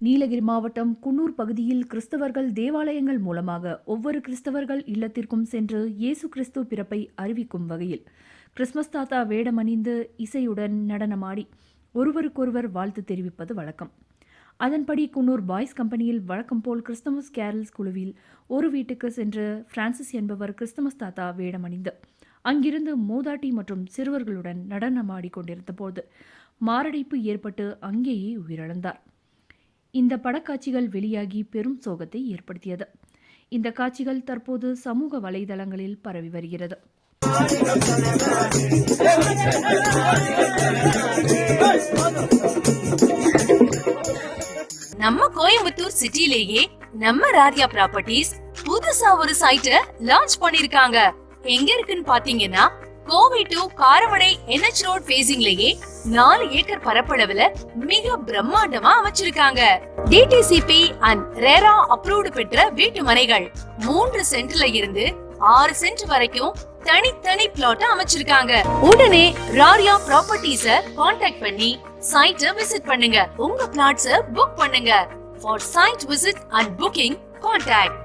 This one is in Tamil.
நீலகிரி மாவட்டம் குன்னூர் பகுதியில் கிறிஸ்தவர்கள் தேவாலயங்கள் மூலமாக ஒவ்வொரு கிறிஸ்தவர்கள் இல்லத்திற்கும் சென்று இயேசு கிறிஸ்து பிறப்பை அறிவிக்கும் வகையில் கிறிஸ்மஸ் தாத்தா வேடமணிந்து இசையுடன் நடனமாடி ஒருவருக்கொருவர் வாழ்த்து தெரிவிப்பது வழக்கம். அதன்படி குன்னூர் பாய்ஸ் கம்பெனியில் வழக்கம் போல் கிறிஸ்தமஸ் கேரல்ஸ் குழுவில் ஒரு வீட்டுக்கு சென்று பிரான்சிஸ் என்பவர் கிறிஸ்தமஸ் தாத்தா வேடமணிந்து அங்கிருந்து மூதாட்டி மற்றும் சிறுவர்களுடன் நடனமாடி கொண்டிருந்த போது மாரடைப்பு ஏற்பட்டு அங்கேயே உயிரிழந்தார். இந்த படக்காட்சிகள் வெளியாகி பெரும் சோகத்தை ஏற்படுத்தியது. இந்த காட்சிகள் தற்போது சமூக வலைதளங்களில் பரவி வருகிறது. நம்ம கோயம்புத்தூர் சிட்டிலேயே நம்ம ராரியா ப்ராப்பர்ட்டிஸ் புதுசா ஒரு சைட்ட லான்ச் பண்ணிருக்காங்க. எங்க இருக்குன்னு பாத்தீங்கன்னா Kovai to Karamadai NH road பேசிங்லயே நாலு ஏக்கர் பரப்பளவுல மிக பிரம்மாண்டமா அமைச்சிருக்காங்க. டிடிசிபி அண்ட் ரேரா அப்ரூவ்டு பெற்ற வீட்டு மனைகள் மூன்று சென்ட்ல இருந்து ஆறு சென்ட் வரைக்கும் தனித்தனி பிளாட் அமைச்சிருக்காங்க. உடனே ராரியா ப்ராப்பர்ட்டிஸ காண்டாக்ட் பண்ணி சைட்ட விசிட் பண்ணுங்க. உங்க பிளாட்ஸ புக் பண்ணுங்க. For site visit and booking contact